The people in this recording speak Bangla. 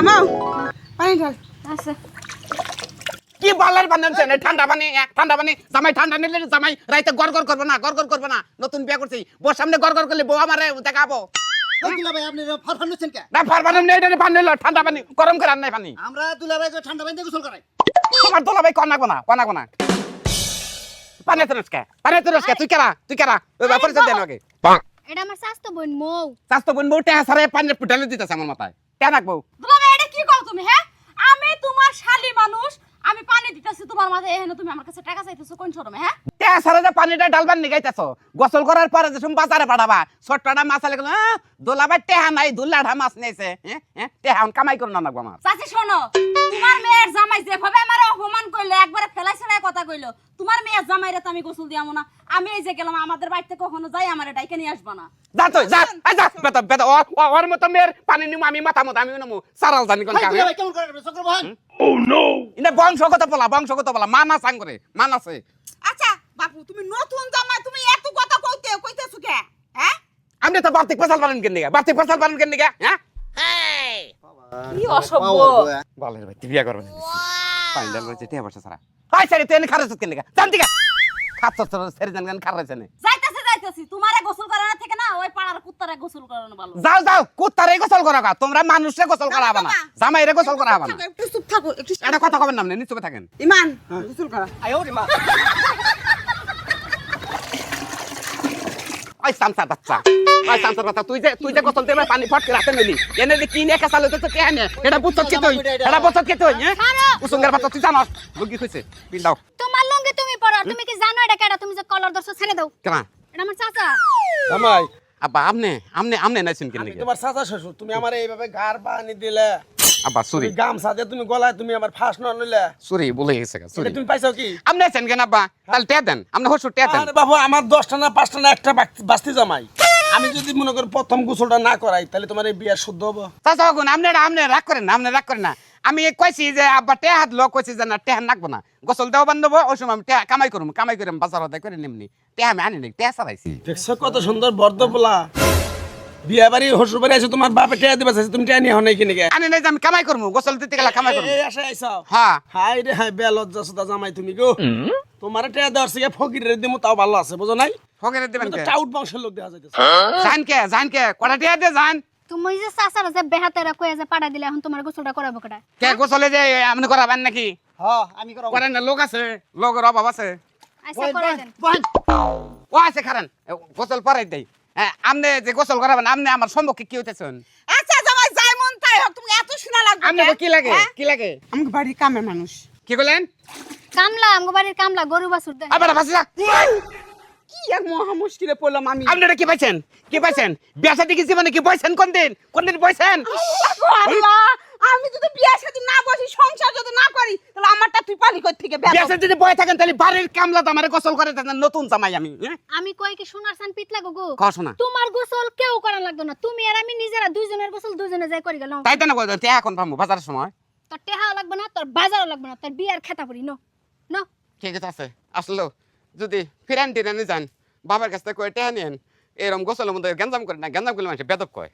মামাও পানি ঢাল আচ্ছা কি বলার বানাচ্ছেন ঠান্ডা পানি ঠান্ডা পানি জামাই ঠান্ডা নিলে জামাই রাইতে গড় গড় করব না গড় গড় করব না। নতুন বিয়ে করছি। বউর সামনে গড় গড় করলে বউ আমারে দেখাবো। পানি ঠান্ডা গরম করে আর পানি। আমরা দুলাভাই ঠান্ডা পানিতে গোসল করাই? তোমার দোলা কনাকো না কনাকো না। পানি তুরস্কে পানি তুরস্কে তুই কেরা তুই কেরা? ওই ব্যাপারে দেন আগে এটা আমার স্বাস্থ্য বোন মৌ। স্বাস্থ্য বোন বউ টেহা সারে পানি ফুটালে দিতেছে আমার মাথায়। কেন রাখব দুলাভাই এটা কি করো তুমি হ্যাঁ? আমি তোমার শালি মানুষ। আমি পানি দিতেছি তোমার মাথায় এখানে তুমি আমার কাছে টাকা চাইতেছো কোন শরমে হ্যাঁ? টেহা সারা যে পানিটা ডালবার নিগাইতেছ গোসল করার পরে যে তুমি বাজারে পাঠাবা ছোটটা মাছ আলে দোলা ভাই টেহা নাই মাছ নিয়েছে হ্যাঁ হ্যাঁ টেহা কামাই করো না আমার। চাচি শোনো তোমার জামাই যেভাবে আমার অপমান করল একবারে ফেলাই ছেড়াই কথা কইলো তোমার মেয়ের জামাইরে তো আমি গোসল দিয়ামো না। আমি এই যে গেলাম আমাদের বাড়িতে কখনো যাই আমার ডাইকে নিয়ে আসবা না। যা তুই যা এই যা বেটা বেটা ও ও- ওর মতো মেয়ের পানি নিমু আমি মাথা মতো আমি নেমু। সারাল জানি কোন ভাই কামে দুলাভাই কেমন করে চক্র বহান ইনে বংশগত বলা বংশগত বলা মান আচ্ছা বাপু তুমি নতুন জামাই তুমি এত কথা কইতে কইতেছো কে? হ্যাঁ? আপনি তো বার্তিক ফসল পালন কেন দিগা বার্তিক ফসল পালন কেন হ্যাঁ? কি অসভ্য। বলের ভাই বিয়া করবেন পানি ডাল রয়েছে টিয়া বসে সারা। হাই সারি তুই এনে খারাপ কেন দিগা জান দিগা খাচ্ছ তোর সেরে জান গান খারাপ নে। যাইতেছি যাইতেছি। তোমারে গোসল করানো থেকে না ওই পাড়ার কুত্তারে গোসল করানো ভালো। যাও যাও কুত্তারে গোসল করা গা। তোমরা মানুষে গোসল করা না। জামাইরে গোসল করা হবে না। একটু চুপ থাকো একটু এটা কথা কবেন না নিচে থাকেন। ইমান গোসল করা। ওই সামসা বাচ্চা। ওই সামসা বাচ্চা তুই যে তুই যে গোসল দেবে পানি ফট করে রাখতে নিলি এনে যে কি নিয়ে কাসালো তো কে আনে? এটা বুঝছ কি তুই? এটা বুঝছ কি তুই হ্যাঁ? উসুঙ্গের বাচ্চা তুই জানস? লুঙ্গি কইছে পিন দাও। তোমার লঙ্গে তুমি পড়ো আর তুমি কি জানো এটা কেডা? তুমি যে কলার দর্শ ছেড়ে দাও। কেন এটা আমার চাচা। জামাই। আব্বা আমনে আমনে আমনে নাইছেন কেন তোমার চাচা শ্বশুর তুমি আমার এইভাবে গার বানি দিলে। আব্বা সরি গামছা দিয়ে তুমি গলায় তুমি আমার ফাঁস ন নিলে সরি বলে গেছে সরি তুমি পাইছো কি? আমনে আছেন কেন আব্বা? তাহলে তে দেন আমনে হসু তে দেন। আরে বাবু আমার দশটা না পাঁচটা না একটা বাস্তি জামাই। আমি যদি মনে করি প্রথম গোসলটা না করাই তাহলে তোমার এই বিয়ার শুদ্ধ হব। চাচা গুন আমনে আমনে রাগ করেন না আমনে রাগ করেন না। আমি কইছি যে আব্বা টে হাত লোক কইছি যে না তে হাত নাকবো না। গোসল দেওয়া বান্ধব ওই সময় আমি তে কামাই করুম কামাই করুম বাজার হতে করে নিমনি। তে আমি আনি নাই তে সারাইছি দেখছ কত সুন্দর বর্দ বলা বিয়া বাড়ি হসুর বাড়ি আছে তোমার বাপে টেয়া দিবা চাইছে, তুমি টেয়া নিয়ে হনে কিনে গে আনি নাই যে আমি কামাই করব গোসল দিতে গেলে কামাই করব এই আসে আইসাও হ্যাঁ। হাই রে হাই বে লজ্জা জামাই তুমি গো। তোমার টেয়া দেওয়ার থেকে ফকির দিমু তাও ভালো আছে বুঝো নাই? ফকেরে দিবেন কে? টাউট বংশের লোক দেখা যাইতেছে। জান কে জান কে? কটা টিয়া দে জান? তুমি যে চাচার যে বেহাতেরা কয়ে যে পাড়া দিলে এখন তোমার গোসলটা করাবো কেডা? কে গোসলে যে আপনি করাবেন নাকি? হ্যাঁ আমি করাবো। করেন না লোক আছে লোকের অভাব আছে। আচ্ছা ও আছে খারান। গোসল পরে দেই। হ্যাঁ আপনি যে গোসল করাবেন আপনি আমার সম্মুখে কি হইতেছেন? আচ্ছা জামাই যাই মন তাই হোক তুমি এত শোনা লাগবে আপনি কে? কি লাগে? হ্যাঁ? কি লাগে? আমাকে বাড়ির কামের মানুষ। কি বলেন কামলা আমগো বাড়ির কামলা গরু বাছুর দেখ। আবার ভাসি যা কি এক মহা মুশকিলে পড়লাম আমি। আপনারা কি পাইছেন? কি পাইছেন? বিয়া শাদী কি জীবনে কি বইছেন কোন দিন কোন দিন বইছেন আল্লাহ আমি যদি বিয়ে সাথে না বসি সংসার যদি না করি তাহলে আমারটা তুই পালি বিয়া বেয়া যদি বই থাকেন তাহলে বাড়ির কামলা তো আমার গোসল করে দেন নতুন জামাই আমি হ্যাঁ? আমি কই কি সোনার সান পিতলা গো? ক শোনা তোমার গোসল কেউ করা লাগতো না। তুমি আর আমি নিজেরা দুইজনের গোসল দুইজনে যাই করি গেলাম। তাই তো না কই তে এখন পামু বাজারের সময়। তোর টেহাও লাগবে না তোর বাজারও লাগবে না তোর বিয়ার খেতা পড়ি নো নো। ঠিক আছে আসলো। যদি ফিরান টিরানি যান বাবার কাছ থেকে কয়ে টেহা নিয়েন এরম গোসলের মধ্যে গেঞ্জাম করে না গেঞ্জাম করলে মানুষ বেদব কয়।